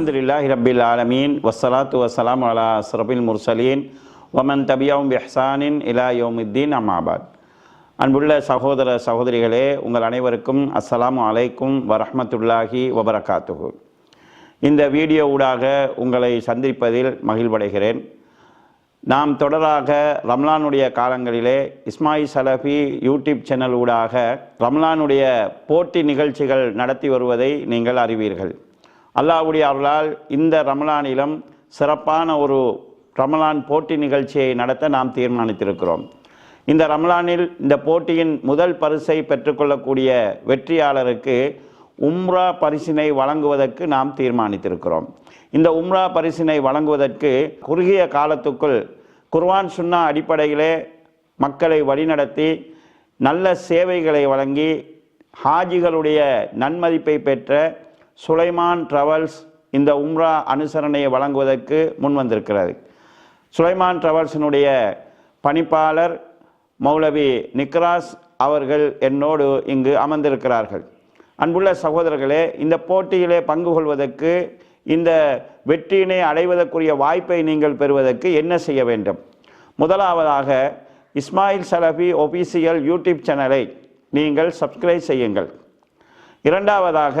அலமதுல்லாஹி ரபில் ஆலமீன் வசலாத்து வஸ்ஸலாம் அலா அஸ்ரபில் முர்சலீன் வமன் தபியாவும் இஹ்சானின் இலா யோமுத்தீன் அம்மாபாத் அன்புள்ள சகோதர சகோதரிகளே உங்கள் அனைவருக்கும் அஸ்ஸலாமு அலைக்கும் வரஹ்மத்துல்லாஹி வபரகாத்துகு இந்த வீடியோ ஊடாக உங்களை சந்திப்பதில் மகிழ்வடைகிறேன். நாம் தொடராக ரம்லானுடைய காலங்களிலே இஸ்மாயில் சலஃபி யூடியூப் சேனல் ஊடாக ரம்லானுடைய போட்டி நிகழ்ச்சிகள் நடத்தி வருவதை நீங்கள் அறிவீர்கள். அல்லாவுடைய அவர்களால் இந்த ரமலானிலும் சிறப்பான ஒரு ரமலான் போட்டி நிகழ்ச்சியை நடத்த நாம் தீர்மானித்திருக்கிறோம். இந்த ரமலானில் இந்த போட்டியின் முதல் பரிசை பெற்றுக்கொள்ளக்கூடிய வெற்றியாளருக்கு உம்ரா பரிசினை வழங்குவதற்கு நாம் தீர்மானித்திருக்கிறோம். இந்த உம்ரா பரிசினை வழங்குவதற்கு குறுகிய காலத்துக்குள் குர்வான் சுன்னா அடிப்படையிலே மக்களை வழிநடத்தி நல்ல சேவைகளை வழங்கி ஹாஜிகளுடைய நன்மதிப்பை பெற்ற சுலைமான் ட்ராவல்ஸ் இந்த உம்ரா அனுசரணையை வழங்குவதற்கு முன் வந்திருக்கிறது சுலைமான் ட்ராவல்ஸினுடைய பணிப்பாளர் மௌலவி நிக்ராஸ் அவர்கள் என்னோடு இங்கு அமர்ந்திருக்கிறார்கள். அன்புள்ள சகோதரர்களே இந்த போட்டியிலே பங்கு கொள்வதற்கு இந்த வெற்றியினை அடைவதற்குரிய வாய்ப்பை நீங்கள் பெறுவதற்கு என்ன செய்ய வேண்டும்? முதலாவதாக இஸ்மாயில் சலபி ஒபிசியல் யூடியூப் சேனலை நீங்கள் சப்ஸ்கிரைப் செய்யுங்கள். இரண்டாவதாக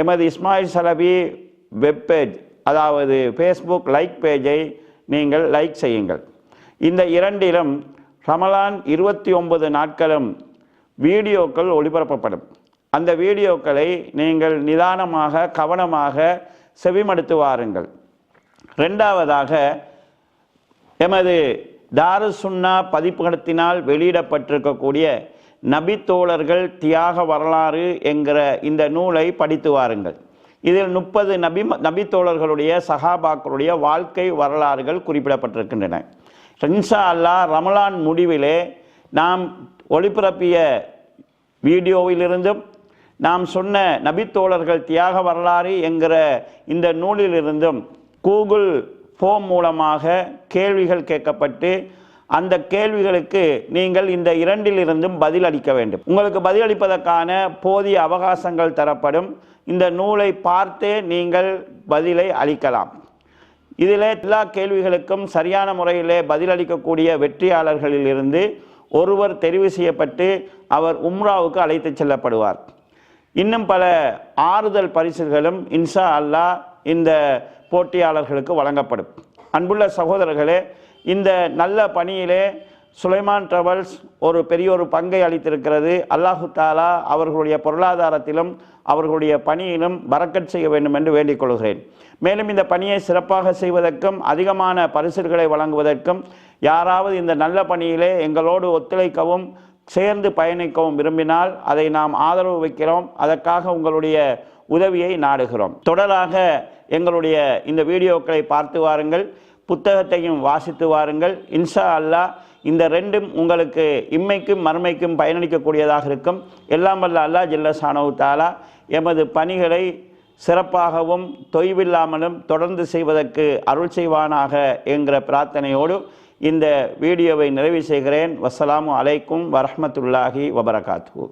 எமது இஸ்மாயில் சலபி வெப்பேஜ் அதாவது ஃபேஸ்புக் லைக் பேஜை நீங்கள் லைக் செய்யுங்கள். இந்த இரண்டிலும் ரமலான் இருபத்தி ஒன்பது நாட்களும் வீடியோக்கள் ஒளிபரப்பப்படும். அந்த வீடியோக்களை நீங்கள் நிதானமாக கவனமாக செவிமடுத்து வாருங்கள். ரெண்டாவதாக எமது தாரு சுன்னா பதிப்பகத்தினால் வெளியிடப்பட்டிருக்கக்கூடிய நபித்தோழர்கள் தியாக வரலாறு என்கிற இந்த நூலை படித்து வாருங்கள். இதில் முப்பது நபி நபித்தோழர்களுடைய சஹாபாக்களுடைய வாழ்க்கை வரலாறுகள் குறிப்பிடப்பட்டிருக்கின்றன. இன்ஷா அல்லாஹ் ரமலான் முடிவிலே நாம் ஒளிபரப்பிய வீடியோவிலிருந்தும் நாம் சொன்ன நபித்தோழர்கள் தியாக வரலாறு என்கிற இந்த நூலிலிருந்தும் கூகுள் ஃபோம் மூலமாக கேள்விகள் கேட்கப்பட்டு அந்த கேள்விகளுக்கு நீங்கள் இந்த இரண்டிலிருந்தும் பதில் அளிக்க வேண்டும். உங்களுக்கு பதிலளிப்பதற்கான போதிய அவகாசங்கள் தரப்படும். இந்த நூலை பார்த்தே நீங்கள் பதிலை அளிக்கலாம். இதில் எல்லா கேள்விகளுக்கும் சரியான முறையிலே பதிலளிக்கக்கூடிய வெற்றியாளர்களிலிருந்து ஒருவர் தெரிவு செய்யப்பட்டு அவர் உம்ராவுக்கு அழைத்து செல்லப்படுவார். இன்னும் பல ஆறுதல் பரிசுகளும் இன்ஷா அல்லாஹ் இந்த போட்டியாளர்களுக்கு வழங்கப்படும். அன்புள்ள சகோதரர்களே இந்த நல்ல பணியிலே சுலைமான் ட்ராவல்ஸ் ஒரு பெரிய ஒரு பங்கை அளித்திருக்கிறது. அல்லாஹு தாலா அவர்களுடைய பொருளாதாரத்திலும் அவர்களுடைய பணியிலும் பறக்கட் செய்ய வேண்டும் என்று வேண்டிக் கொள்கிறேன். மேலும் இந்த பணியை சிறப்பாக செய்வதற்கும் அதிகமான பரிசுகளை வழங்குவதற்கும் யாராவது இந்த நல்ல பணியிலே எங்களோடு ஒத்துழைக்கவும் சேர்ந்து பயணிக்கவும் விரும்பினால் அதை நாம் ஆதரவு வைக்கிறோம். அதற்காக உங்களுடைய உதவியை நாடுகிறோம். தொடராக எங்களுடைய இந்த வீடியோக்களை பார்த்து வாருங்கள். புத்தகத்தையும் வாசித்து வாருங்கள். இன்ஷா அல்லாஹ் இந்த ரெண்டும் உங்களுக்கு இம்மைக்கும் மறுமைக்கும் பயனளிக்கக்கூடியதாக இருக்கும். எல்லாம் வல்ல அல்லாஹ் ஜில்லசானவு தாலா எமது பணிகளை சிறப்பாகவும் தொய்வில்லாமலும் தொடர்ந்து செய்வதற்கு அருள் செய்வானாக என்கிற பிரார்த்தனையோடு இந்த வீடியோவை நிறைவு செய்கிறேன். வசலாமு அலைக்கும் வரஹ்மத்துல்லாஹி வபரகாத்து